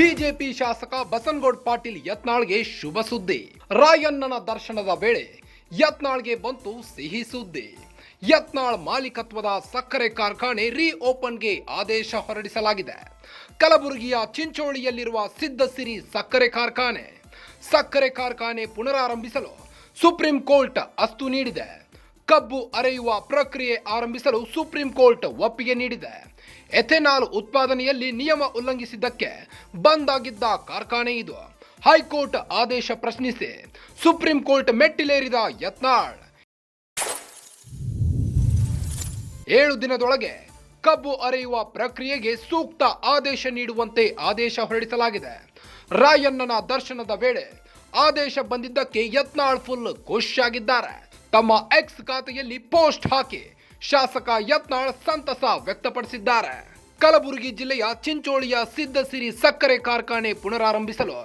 BJP ಶಾಸಕ ಬಸನಗೌಡ ಪಾಟೀಲ್ ಯತ್ನಾಳ್ಗೆ ಶುಭ ಸುದ್ದಿ. ರಾಯಣ್ಣನ ದರ್ಶನದ ವೇಳೆ ಯತ್ನಾಳ್ಗೆ ಬಂತು ಸಿಹಿ ಸುದ್ದಿ. ಯತ್ನಾಳ್ ಮಾಲೀಕತ್ವದ ಸಕ್ಕರೆ ಕಾರ್ಖಾನೆ ರೀ ಓಪನ್ಗೆ ಆದೇಶ ಹೊರಡಿಸಲಾಗಿದೆ. ಕಲಬುರಗಿಯ ಚಿಂಚೋಳಿಯಲ್ಲಿರುವ ಸಿದ್ಧಸಿರಿ ಸಕ್ಕರೆ ಕಾರ್ಖಾನೆ. ಸಕ್ಕರೆ ಕಾರ್ಖಾನೆ ಪುನರಾರಂಭಿಸಲು ಸುಪ್ರೀಂ ಕೋರ್ಟ್ ಅಸ್ತು ನೀಡಿದೆ. ಕಬ್ಬು ಅರೆಯುವ ಪ್ರಕ್ರಿಯೆ ಆರಂಭಿಸಲು ಸುಪ್ರೀಂ ಕೋರ್ಟ್ ಒಪ್ಪಿಗೆ ನೀಡಿದೆ. ಎಥೆನಾಲ್ ಉತ್ಪಾದನೆಯಲ್ಲಿ ನಿಯಮ ಉಲ್ಲಂಘಿಸಿದ್ದಕ್ಕೆ ಬಂದ್ ಆಗಿದ್ದ ಕಾರ್ಖಾನೆ ಇದು. ಹೈಕೋರ್ಟ್ ಆದೇಶ ಪ್ರಶ್ನಿಸಿ ಸುಪ್ರೀಂ ಕೋರ್ಟ್ ಮೆಟ್ಟಿಲೇರಿದ ಯತ್ನಾಳ್. ಏಳು ದಿನದೊಳಗೆ ಕಬ್ಬು ಅರೆಯುವ ಪ್ರಕ್ರಿಯೆಗೆ ಸೂಕ್ತ ಆದೇಶ ನೀಡುವಂತೆ ಆದೇಶ ಹೊರಡಿಸಲಾಗಿದೆ. ರಾಯಣ್ಣನ ದರ್ಶನದ ವೇಳೆ ಆದೇಶ ಬಂದಿದ್ದಕ್ಕೆ ಯತ್ನಾಳ್ ಫುಲ್ ಖುಷಿಯಾಗಿದ್ದಾರೆ. ತಮ್ಮ ಎಕ್ಸ್ ಖಾತೆಯಲ್ಲಿ ಪೋಸ್ಟ್ ಹಾಕಿ ಶಾಸಕ ಯತ್ನಾಳ್ ಸಂತಸ ವ್ಯಕ್ತಪಡಿಸಿದ್ದಾರೆ. ಕಲಬುರಗಿ ಜಿಲ್ಲೆಯ ಚಿಂಚೋಳಿಯ ಸಿದ್ದಸಿರಿ ಸಕ್ಕರೆ ಕಾರ್ಖಾನೆ ಪುನರಾರಂಭಿಸಲು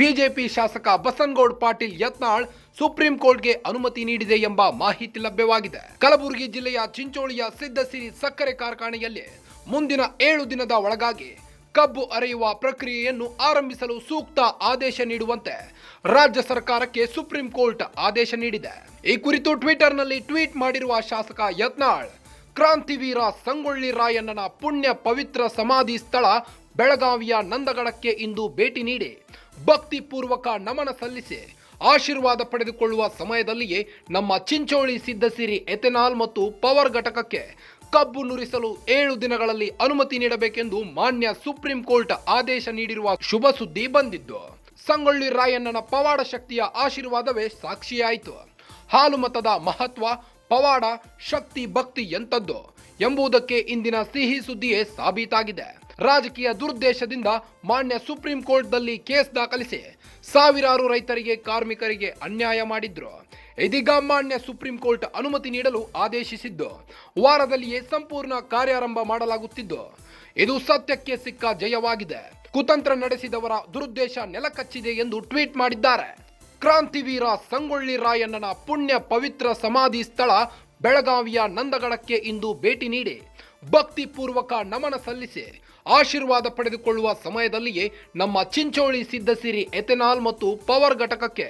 ಬಿಜೆಪಿ ಶಾಸಕ ಬಸನಗೌಡ ಪಾಟೀಲ್ ಯತ್ನಾಳ್ ಸುಪ್ರೀಂ ಕೋರ್ಟ್ಗೆ ಅನುಮತಿ ನೀಡಿದೆ ಎಂಬ ಮಾಹಿತಿ ಲಭ್ಯವಾಗಿದೆ. ಕಲಬುರಗಿ ಜಿಲ್ಲೆಯ ಚಿಂಚೋಳಿಯ ಸಿದ್ದಸಿರಿ ಸಕ್ಕರೆ ಕಾರ್ಖಾನೆಯಲ್ಲಿ ಮುಂದಿನ ಏಳು ದಿನದ ಒಳಗಾಗಿ ಕಬ್ಬು ಅರೆಯುವ ಪ್ರಕ್ರಿಯೆಯನ್ನು ಆರಂಭಿಸಲು ಸೂಕ್ತ ಆದೇಶ ನೀಡುವಂತೆ ರಾಜ್ಯ ಸರ್ಕಾರಕ್ಕೆ ಸುಪ್ರೀಂ ಕೋರ್ಟ್ ಆದೇಶ ನೀಡಿದೆ. ಈ ಕುರಿತು ಟ್ವಿಟರ್ನಲ್ಲಿ ಟ್ವೀಟ್ ಮಾಡಿರುವ ಶಾಸಕ ಯತ್ನಾಳ್, ಕ್ರಾಂತಿವೀರ ಸಂಗೊಳ್ಳಿ ರಾಯಣ್ಣನ ಪುಣ್ಯ ಪವಿತ್ರ ಸಮಾಧಿ ಸ್ಥಳ ಬೆಳಗಾವಿಯ ನಂದಗಡಕ್ಕೆ ಇಂದು ಭೇಟಿ ನೀಡಿ ಭಕ್ತಿಪೂರ್ವಕ ನಮನ ಸಲ್ಲಿಸಿ ಆಶೀರ್ವಾದ ಪಡೆದುಕೊಳ್ಳುವ ಸಮಯದಲ್ಲಿಯೇ ನಮ್ಮ ಚಿಂಚೋಳಿ ಸಿದ್ಧಸಿರಿ ಎಥೆನಾಲ್ ಮತ್ತು ಪವರ್ ಘಟಕಕ್ಕೆ ಕಬ್ಬು ನುರಿಸಲು ಏಳು ದಿನಗಳಲ್ಲಿ ಅನುಮತಿ ನೀಡಬೇಕೆಂದು ಮಾನ್ಯ ಸುಪ್ರೀಂ ಕೋರ್ಟ್ ಆದೇಶ ನೀಡಿರುವ ಶುಭ ಸುದ್ದಿ ಬಂದಿದ್ದು, ಸಂಗೊಳ್ಳಿ ರಾಯಣ್ಣನ ಪವಾಡ ಶಕ್ತಿಯ ಆಶೀರ್ವಾದವೇ ಸಾಕ್ಷಿಯಾಯಿತು. ಹಾಲು ಮತದ ಮಹತ್ವ, ಪವಾಡ, ಶಕ್ತಿ, ಭಕ್ತಿ ಎಂಥದ್ದು ಎಂಬುದಕ್ಕೆ ಇಂದಿನ ಸಿಹಿ ಸುದ್ದಿಯೇ ಸಾಬೀತಾಗಿದೆ. ರಾಜಕೀಯ ದುರುದ್ದೇಶದಿಂದ ಮಾನ್ಯ ಸುಪ್ರೀಂ ಕೋರ್ಟ್ನಲ್ಲಿ ಕೇಸ್ ದಾಖಲಿಸಿ ಸಾವಿರಾರು ರೈತರಿಗೆ, ಕಾರ್ಮಿಕರಿಗೆ ಅನ್ಯಾಯ ಮಾಡಿದ್ರು. ಇದೀಗ ಸುಪ್ರೀಂ ಕೋರ್ಟ್ ಅನುಮತಿ ನೀಡಲು ಆದೇಶಿಸಿದ್ದು. ವಾರದಲ್ಲಿಯೇ ಸಂಪೂರ್ಣ ಕಾರ್ಯಾರಂಭ ಮಾಡಲಾಗುತ್ತಿದ್ದು. ಇದು ಸತ್ಯಕ್ಕೆ ಸಿಕ್ಕ ಜಯವಾಗಿದೆ. ಕುತಂತ್ರ ನಡೆಸಿದವರ ದುರುದ್ದೇಶ ನೆಲಕಚ್ಚಿದೆ ಎಂದು ಟ್ವೀಟ್ ಮಾಡಿದ್ದಾರೆ. ಕ್ರಾಂತಿವೀರ ಸಂಗೊಳ್ಳಿ ರಾಯಣ್ಣನ ಪುಣ್ಯ ಪವಿತ್ರ ಸಮಾಧಿ ಸ್ಥಳ ಬೆಳಗಾವಿಯ ನಂದಗಡಕ್ಕೆ ಇಂದು ಭೇಟಿ ನೀಡಿ ಭಕ್ತಿಪೂರ್ವಕ ನಮನ ಸಲ್ಲಿಸಿ ಆಶೀರ್ವಾದ ಪಡೆದುಕೊಳ್ಳುವ ಸಮಯದಲ್ಲಿಯೇ ನಮ್ಮ ಚಿಂಚೋಳಿ ಸಿದ್ಧಸಿರಿ ಎಥೆನಾಲ್ ಮತ್ತು ಪವರ್ ಘಟಕಕ್ಕೆ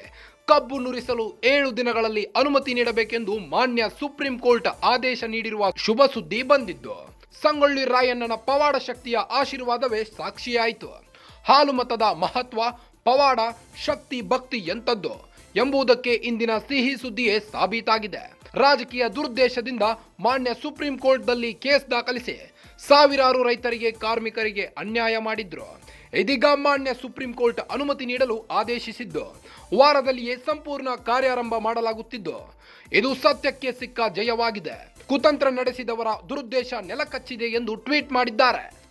ಕಬ್ಬು ನುರಿಸಲು ಏಳು ದಿನಗಳಲ್ಲಿ ಅನುಮತಿ ನೀಡಬೇಕೆಂದು ಮಾನ್ಯ ಸುಪ್ರೀಂ ಕೋರ್ಟ್ ಆದೇಶ ನೀಡಿರುವ ಶುಭ ಸುದ್ದಿ ಬಂದಿದ್ದು, ಸಂಗೊಳ್ಳಿ ರಾಯಣ್ಣನ ಪವಾಡ ಶಕ್ತಿಯ ಆಶೀರ್ವಾದವೇ ಸಾಕ್ಷಿಯಾಯಿತು. ಹಾಲು ಮತದ ಮಹತ್ವ, ಪವಾಡ, ಶಕ್ತಿ, ಭಕ್ತಿ ಎಂಥದ್ದು ಎಂಬುದಕ್ಕೆ ಇಂದಿನ ಸಿಹಿ ಸುದ್ದಿಯೇ ಸಾಬೀತಾಗಿದೆ. ರಾಜಕೀಯ ದುರುದ್ದೇಶದಿಂದ ಮಾನ್ಯ ಸುಪ್ರೀಂ ಕೋರ್ಟ್ನಲ್ಲಿ ಕೇಸ್ ದಾಖಲಿಸಿ ಸಾವಿರಾರು ರೈತರಿಗೆ ಕಾರ್ಮಿಕರಿಗೆ ಅನ್ಯಾಯ ಮಾಡಿದ್ರು. ಇದೀಗ ಮಾನ್ಯ ಸುಪ್ರೀಂ ಕೋರ್ಟ್ ಅನುಮತಿ ನೀಡಲು ಆದೇಶಿಸಿದ್ದು. ವಾರದಲ್ಲಿಯೇ ಸಂಪೂರ್ಣ ಕಾರ್ಯಾರಂಭ ಮಾಡಲಾಗುತ್ತಿದ್ದು. ಇದು ಸತ್ಯಕ್ಕೆ ಸಿಕ್ಕ ಜಯವಾಗಿದೆ. ಕುತಂತ್ರ ನಡೆಸಿದವರ ದುರುದ್ದೇಶ ನೆಲಕಚ್ಚಿದೆ ಎಂದು ಟ್ವೀಟ್ ಮಾಡಿದ್ದಾರೆ.